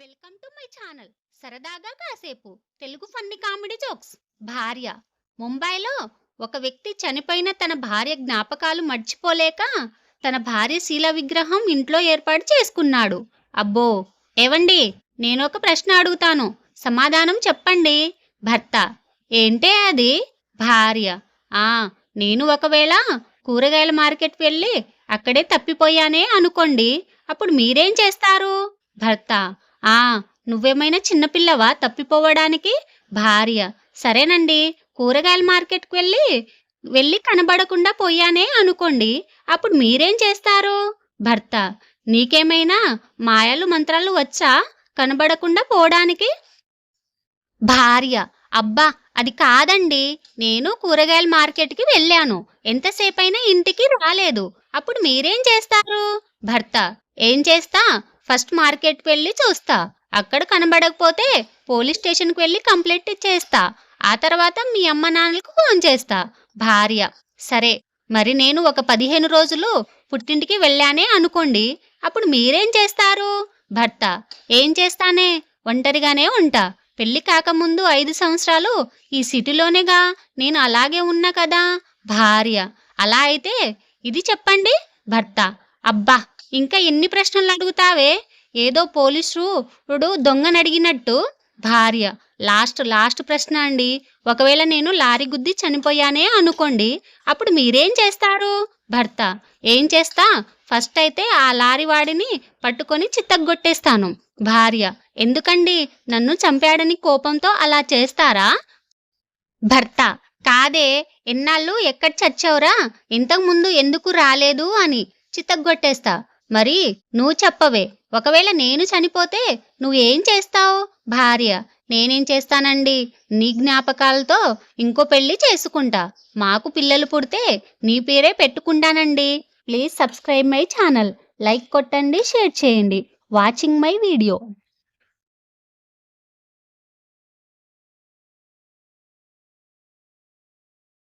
Welcome to my channel. సరదాగా కాసేపు Telugu funny comedy jokes. భార్య. ముంబైలో ఒక వ్యక్తి చనిపోయిన తన భార్య జ్ఞాపకాలు మర్చిపోలేక తన భార్య శీల విగ్రహం ఇంట్లో ఏర్పాటు చేసుకున్నాడు. అబ్బో! ఏవండి? నేను ఒక ప్రశ్న అడుగుతాను. సమాధానం చెప్పండి. భర్త. ఏంటే అది? భార్య. ఆ నేను ఒకవేళ కూరగాయల మార్కెట్ వెళ్ళి అక్కడే తప్పిపోయానే అనుకోండి. అప్పుడు మీరేం చేస్తారు? భర్త. ఆ నువ్వేమైనా చిన్నపిల్లవా తప్పిపోవడానికి? భార్య. సరేనండి కూరగాయల మార్కెట్కి వెళ్ళి వెళ్ళి కనబడకుండా పోయానే అనుకోండి. అప్పుడు మీరేం చేస్తారు? భర్త. నీకేమైనా మాయలు మంత్రాలు వచ్చా? కనబడకుండా పోవడానికి? భార్య. అబ్బా అది కాదండి. నేను కూరగాయల మార్కెట్కి వెళ్ళాను. ఎంతసేపైనా ఇంటికి రాలేదు. అప్పుడు మీరేం చేస్తారు? భర్త. ఏం చేస్తా? ఫస్ట్ మార్కెట్కి వెళ్ళి చూస్తా. అక్కడ కనబడకపోతే పోలీస్ స్టేషన్కి వెళ్ళి కంప్లైంట్ చేస్తా ఆ తర్వాత మీ అమ్మ నాన్నలకు ఫోన్ చేస్తా. భార్య సరే మరి నేను ఒక పదిహేను రోజులు పుట్టింటికి వెళ్ళానే అనుకోండి. అప్పుడు మీరేం చేస్తారు? భర్త ఏం చేస్తానే? ఒంటరిగానే ఉంటా. పెళ్ళి కాకముందు ఐదు సంవత్సరాలు ఈ సిటీలోనేగా నేను అలాగే ఉన్నా కదా? భార్య అలా అయితే ఇది చెప్పండి భర్త. అబ్బా ఇంకా ఎన్ని ప్రశ్నలు అడుగుతావే? ఏదో పోలీసుడు దొంగనడిగినట్టు. భార్య లాస్ట్ లాస్ట్ ప్రశ్న అండి. ఒకవేళ నేను లారీ గుద్ది చనిపోయానే అనుకోండి. అప్పుడు మీరేం చేస్తారు? భర్త ఏం చేస్తా? ఫస్ట్ అయితే ఆ లారీ వాడిని పట్టుకొని చిత్తగొట్టేస్తాను భార్య ఎందుకండి? నన్ను చంపాడని కోపంతో అలా చేస్తారా? భర్త కాదే ఎన్నాళ్ళు ఎక్కడ చచ్చావురా? ఇంతకు ముందు ఎందుకు రాలేదు అని చిత్తగొట్టేస్తా మరి నువ్వు చెప్పవే. ఒకవేళ నేను చనిపోతే నువ్వేం చేస్తావు? భార్య నేనేం చేస్తానండి? నీ జ్ఞాపకాలతో ఇంకో పెళ్ళి చేసుకుంటా. మాకు పిల్లలు పుడితే నీ పేరే పెట్టుకుంటానండి. Please subscribe my channel. Like కొట్టండి షేర్ చేయండి. Watching my video.